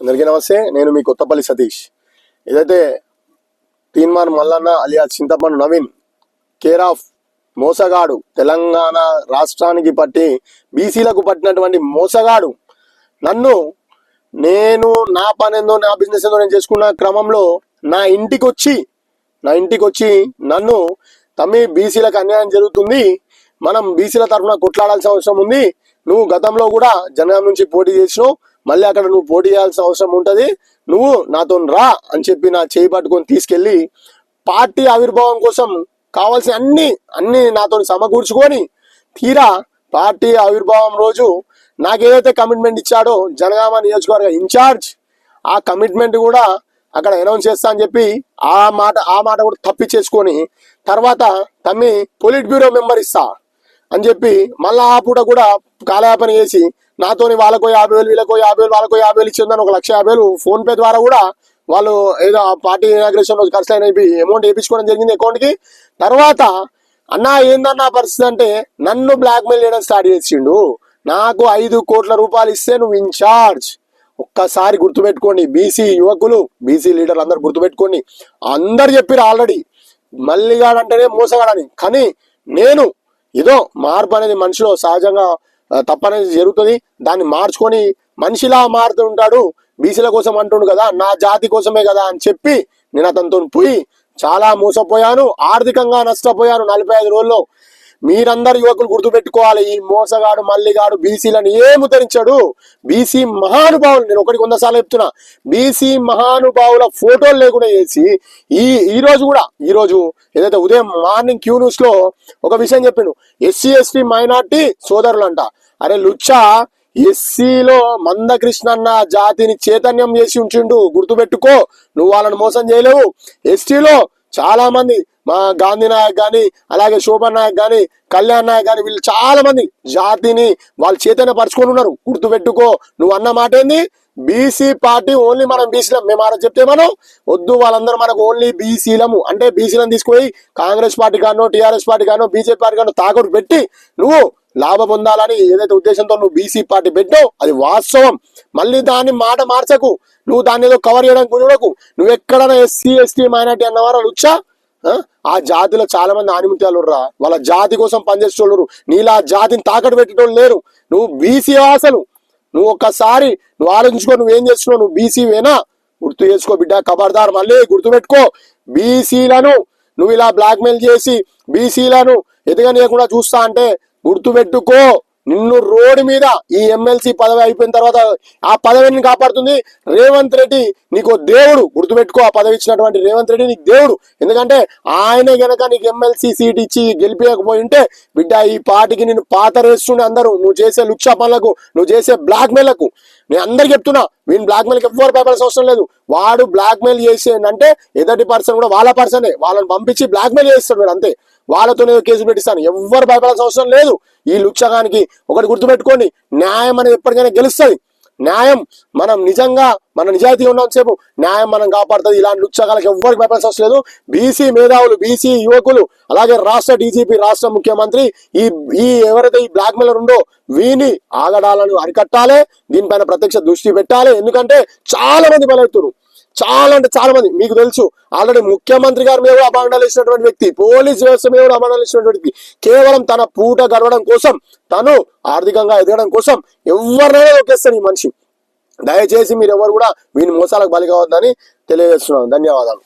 అందరికీ నమస్తే నేను మీ కొత్తపల్లి సతీష్. ఏదైతే తీన్మార్ మల్లన్న అలియా చింతపండు నవీన్ కేర్ ఆఫ్ మోసగాడు తెలంగాణ రాష్ట్రానికి పట్టి బీసీలకు పట్టినటువంటి మోసగాడు నన్ను నేను నా పని ఏందో నా బిజినెస్ ఏందో నేను చేసుకున్న క్రమంలో నా ఇంటికి వచ్చి నా ఇంటికి వచ్చి నన్ను తమ్మి బీసీలకు అన్యాయం జరుగుతుంది. మనం బీసీల తరఫున కొట్లాడాల్సిన అవసరం ఉంది. నువ్వు గతంలో కూడా జనగాం నుంచి పోటీ చేసినావు. మళ్ళీ అక్కడ నువ్వు పోటీ చేయాల్సిన అవసరం ఉంటుంది. నువ్వు నాతో రా అని చెప్పి నా చేయి పట్టుకొని తీసుకెళ్ళి పార్టీ ఆవిర్భావం కోసం కావాల్సిన అన్ని అన్ని నాతో సమకూర్చుకొని తీరా పార్టీ ఆవిర్భావం రోజు నాకేదైతే కమిట్మెంట్ ఇచ్చాడో జనగామ నియోజకవర్గ ఇన్ఛార్జ్ ఆ కమిట్మెంట్ కూడా అక్కడ అనౌన్స్ చేస్తా అని చెప్పి ఆ మాట ఆ మాట కూడా తప్పించేసుకొని తర్వాత తమ్మి పొలిట్ బ్యూరో మెంబర్ ఇస్తా అని చెప్పి మళ్ళా ఆ పూట కూడా కాలయాపన చేసి నాతోని వాళ్ళకో యాభై వేలు వీళ్ళకో యాభై వేలు వాళ్ళకో యాభై వేలు ఇచ్చిందని ఒక లక్ష యాభై వేలు ఫోన్ పే ద్వారా కూడా వాళ్ళు ఏదో పార్టీ ఇనాగ్రేషన్ రోజు ఖర్చు అయిన అమౌంట్ వేయించుకోవడం జరిగింది అకౌంట్కి. తర్వాత అన్నా ఏందన్నా పరిస్థితి అంటే నన్ను బ్లాక్ మెయిల్ చేయడం స్టార్ట్ చేసిండు. నాకు ఐదు కోట్ల రూపాయలు ఇస్తే నువ్వు ఇన్ఛార్జ్ ఒక్కసారి గుర్తుపెట్టుకోండి బీసీ యువకులు బీసీ లీడర్లు అందరు గుర్తుపెట్టుకోండి. అందరు చెప్పారు ఆల్రెడీ మల్లిగాడంటేనే మోసగాడని. కానీ నేను ఏదో మార్పు అనేది మనిషిలో సహజంగా తప్పనేది జరుగుతుంది. దాన్ని మార్చుకొని మనిషిలా మారుతూ ఉంటాడు. బీసీల కోసం అంటుండు కదా నా జాతి కోసమే కదా అని చెప్పి నేను అతనితో పోయి చాలా మోసపోయాను. ఆర్థికంగా నష్టపోయాను నలభై ఐదు రోజుల్లో. మీరందరు యువకులు గుర్తుపెట్టుకోవాలి. ఈ మోసగాడు మల్లిగాడు బీసీలను ఏం ఉద్ధరించాడు? బీసీ మహానుభావులు నేను ఒకటి వంద సార్లు చెప్తున్నా. బీసీ మహానుభావుల ఫోటోలు లేకుండా చేసి ఈ ఈ రోజు కూడా ఈ రోజు ఏదైతే ఉదయం మార్నింగ్ క్యూ న్యూస్లో ఒక విషయం చెప్పిండు. ఎస్సీ ఎస్టీ మైనార్టీ సోదరులు అంట అరే లుచ్చా ఎస్సీలో మందకృష్ణ అన్న జాతిని చైతన్యం చేసి ఉంచిండు. గుర్తుపెట్టుకో నువ్వు వాళ్ళని మోసం చేయలేవు. ఎస్టీలో చాలా మంది మా గాంధీ నాయక్ కానీ అలాగే శోభన్ నాయక్ కానీ కళ్యాణ్ నాయక్ కానీ వీళ్ళు చాలా మంది జాతిని వాళ్ళు చేతనే పరుచుకొని ఉన్నారు గుర్తుపెట్టుకో నువ్వు అన్న మాట ఏంది బీసీ పార్టీ ఓన్లీ మనం బీసీలం మేము ఆడ చెప్తే మనం వద్దు వాళ్ళందరూ మనకు ఓన్లీ బీసీలము అంటే బీసీలను తీసుకుపోయి కాంగ్రెస్ పార్టీ కానో టీఆర్ఎస్ పార్టీ కానో బీజేపీ పార్టీ కానో తాకట్టు పెట్టి నువ్వు లాభం పొందాలని ఏదైతే ఉద్దేశంతో నువ్వు బీసీ పార్టీ పెట్టావు అది వాస్తవం. మళ్ళీ దాన్ని మాట మార్చకు. నువ్వు దాన్ని ఏదో కవర్ చేయడానికి చూడకు. నువ్వు ఎక్కడైనా ఎస్సీ ఎస్టీ మైనార్టీ అన్నవారు వచ్చా? ఆ జాతిలో చాలా మంది ఆనిమిత్యాలు వాళ్ళ జాతి కోసం పనిచేసేటోళ్ళు నీలా జాతిని తాకట్టు పెట్టేటోళ్ళు లేరు. నువ్వు బీసీ అసలు. నువ్వు ఒక్కసారి నువ్వు ఆలోచించుకో నువ్వేం చేస్తున్నావు? నువ్వు బీసీవేనా గుర్తు చేసుకో బిడ్డ ఖబర్దార్ మళ్ళీ గుర్తుపెట్టుకో. బీసీలను నువ్వు ఇలా బ్లాక్మెయిల్ చేసి బీసీలను ఎదగనీయకుండా చూస్తా అంటే గుర్తుపెట్టుకో. నిన్ను రోడ్డు మీద ఈ ఎమ్మెల్సీ పదవి అయిపోయిన తర్వాత ఆ పదవిని కాపాడుతుంది రేవంత్ రెడ్డి. నీకు దేవుడు గుర్తుపెట్టుకో ఆ పదవి ఇచ్చినటువంటి రేవంత్ రెడ్డి నీకు దేవుడు. ఎందుకంటే ఆయన గనక నీకు ఎమ్మెల్సీ సీట్ ఇచ్చి గెలిపించకపోయి ఉంటే బిడ్డ ఈ పార్టీకి నేను పాతరేస్తుండే అందరూ నువ్వు చేసే లుక్షా పనులకు నువ్వు చేసే బ్లాక్ మెయిల్లకు నేను అందరికి చెప్తున్నా వీని బ్లాక్ మెయిల్కి ఎవ్వరు పేపర్స్ అవసరం లేదు. వాడు బ్లాక్ మెయిల్ చేసేయంటే ఎదటి పర్సన్ కూడా వాళ్ళ పర్సనే వాళ్ళని పంపించి బ్లాక్ మెయిల్ చేస్తాడు వీడు అంతే. వాళ్ళతోనే కేసు పెట్టిస్తాను. ఎవ్వరు భయపడాల్సిన అవసరం లేదు. ఈ లుక్షగానికి ఒకటి గుర్తుపెట్టుకోండి. న్యాయం అనేది ఎప్పటికైనా గెలుస్తుంది. న్యాయం మనం నిజంగా మన నిజాయితీ ఉన్నంతసేపు న్యాయం మనం కాపాడుతుంది. ఇలాంటి లుచ్చగాలకు ఎవ్వరికి భయపడాల్సిన అవసరం బీసీ మేధావులు బీసీ యువకులు అలాగే రాష్ట్ర డీజీపీ రాష్ట్ర ముఖ్యమంత్రి ఈ ఈ ఎవరైతే ఈ బ్లాక్ మెయిలర్ ఉందో వీని ఆగడాలను అరికట్టాలి. దీనిపైన ప్రత్యక్ష దృష్టి పెట్టాలి. ఎందుకంటే చాలా మంది బలవుతున్నారు చాలా అంటే చాలా మంది. మీకు తెలుసు ఆల్రెడీ ముఖ్యమంత్రి గారి మీద కూడా ఇచ్చినటువంటి వ్యక్తి పోలీస్ వ్యవస్థ మీద కూడా అభండాలు ఇచ్చినటువంటి వ్యక్తి. కేవలం తన పూట గడవడం కోసం తను ఆర్థికంగా ఎదగడం కోసం ఎవరినైనా ఒకేస్తాను ఈ మనిషి. దయచేసి మీరు ఎవరు కూడా వీని మోసాలకు బలి కావద్దని తెలియజేస్తున్నాను. ధన్యవాదాలు.